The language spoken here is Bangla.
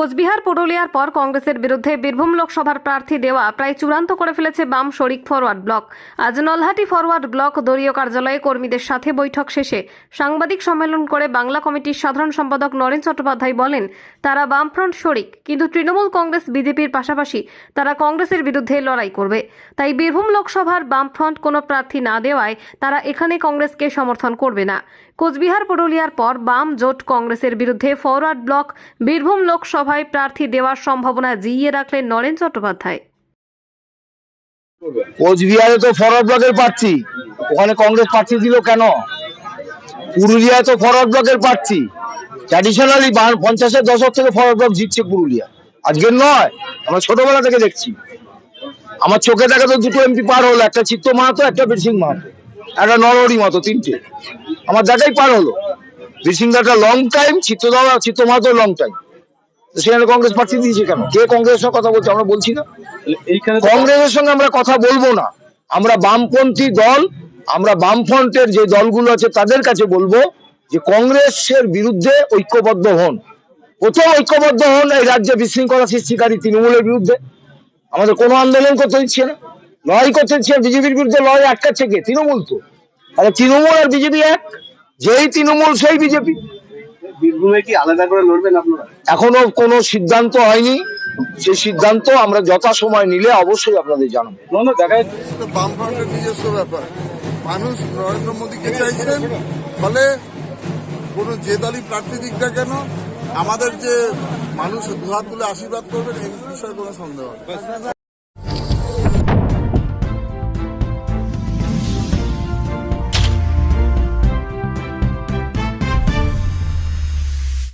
কোচবিহার, পুরুলিয়ার পর কংগ্রেসের বিরুদ্ধে বীরভূম লোকসভার প্রার্থী দেওয়া প্রায় চূড়ান্ত করে ফেলেছে বাম শরিক ফরওয়ার্ড ব্লক। আজ নলহাটি ফরওয়ার্ড ব্লক দলীয় কার্যালয়ে কর্মীদের সাথে বৈঠক শেষে সাংবাদিক সম্মেলন করে বাংলা কমিটির সাধারণ সম্পাদক নরেন চট্টোপাধ্যায় বলেন, তারা বামফ্রন্ট শরিক, কিন্তু তৃণমূল কংগ্রেস, বিজেপির পাশাপাশি তারা কংগ্রেসের বিরুদ্ধে লড়াই করবে। তাই বীরভূম লোকসভার বামফ্রন্ট কোনো প্রার্থী না দেওয়ায় তারা এখানে কংগ্রেসকে সমর্থন করবে না। কোচবিহার, পুরুলিয়ার পর বাম জোট কংগ্রেসের বিরুদ্ধে ফরওয়ার্ড ব্লক বীরভূম লোকসভায় প্রার্থী দেওয়ার সম্ভাবনা জিইয়ে রাখলেন নরেন চট্টোপাধ্যায়। কোচবিহারে তো ফরওয়ার্ড ব্লকের প্রার্থী। ওখানে কংগ্রেস প্রার্থী দিল কেন? পুরুলিয়ায় তো ফরওয়ার্ড ব্লকের প্রার্থী। ট্র্যাডিশনালি পঞ্চাশের দশক থেকে ফরওয়ার্ড ব্লক জিতছে পুরুলিয়া। আজকের নয়, আমরা ছোটবেলা থেকে দেখছি। আমার চোখে দেখা তো দুটো এমপি পার হলো, একটা চিত্ত মাহাতো, একটা বীরসিং মাহাতো। একটা নরহরি মাহাতো তিনটে। আমার দেখাই পার হলো। বীরসিং দাটা লং টাইম চিত্ত দাদা চিত্ত মাহাতো লং টাইম সেখানে কংগ্রেস প্রার্থী দিয়েছে কেন? কে কংগ্রেসের সঙ্গে কথা বলছে? আমরা বলছি না। কংগ্রেসের সঙ্গে আমরা কথা বলব না। আমরা বামপন্থী দল আমরা বামফ্রন্টের যে দলগুলো আছে তাদের কাছে বলব যে কংগ্রেসের বিরুদ্ধে ঐক্যবদ্ধ হন। প্রথম ঐক্যবদ্ধ হন এই রাজ্যে বিশৃঙ্খলা সৃষ্টিকারী তৃণমূলের বিরুদ্ধে। আমাদের কোনো আন্দোলন করতে দিচ্ছে না। লড়াই করতে দিচ্ছে বিজেপির বিরুদ্ধে লড়াই আটকাচ্ছে কে? তৃণমূল তো। তাহলে তৃণমূল আর বিজেপি এক। যেই তৃণমূল সেই বিজেপি। বীরভূমে কি আলাদা করে লড়বেন আপনারা? এখনও কোনো সিদ্ধান্ত হয়নি। সেই সিদ্ধান্ত আমরা যথাসময় নিলে অবশ্যই আপনাদের জানাব। বামফ্রন্টের নিজস্ব ব্যাপার। মানুষ নরেন্দ্র মোদীকে চাইছেন ফলে কোনো যে দলই প্রার্থী দিক না কেন? আমাদের যে মানুষ দুহাত তুলে আশীর্বাদ করবেন এই বিষয়ে কোনো সন্দেহ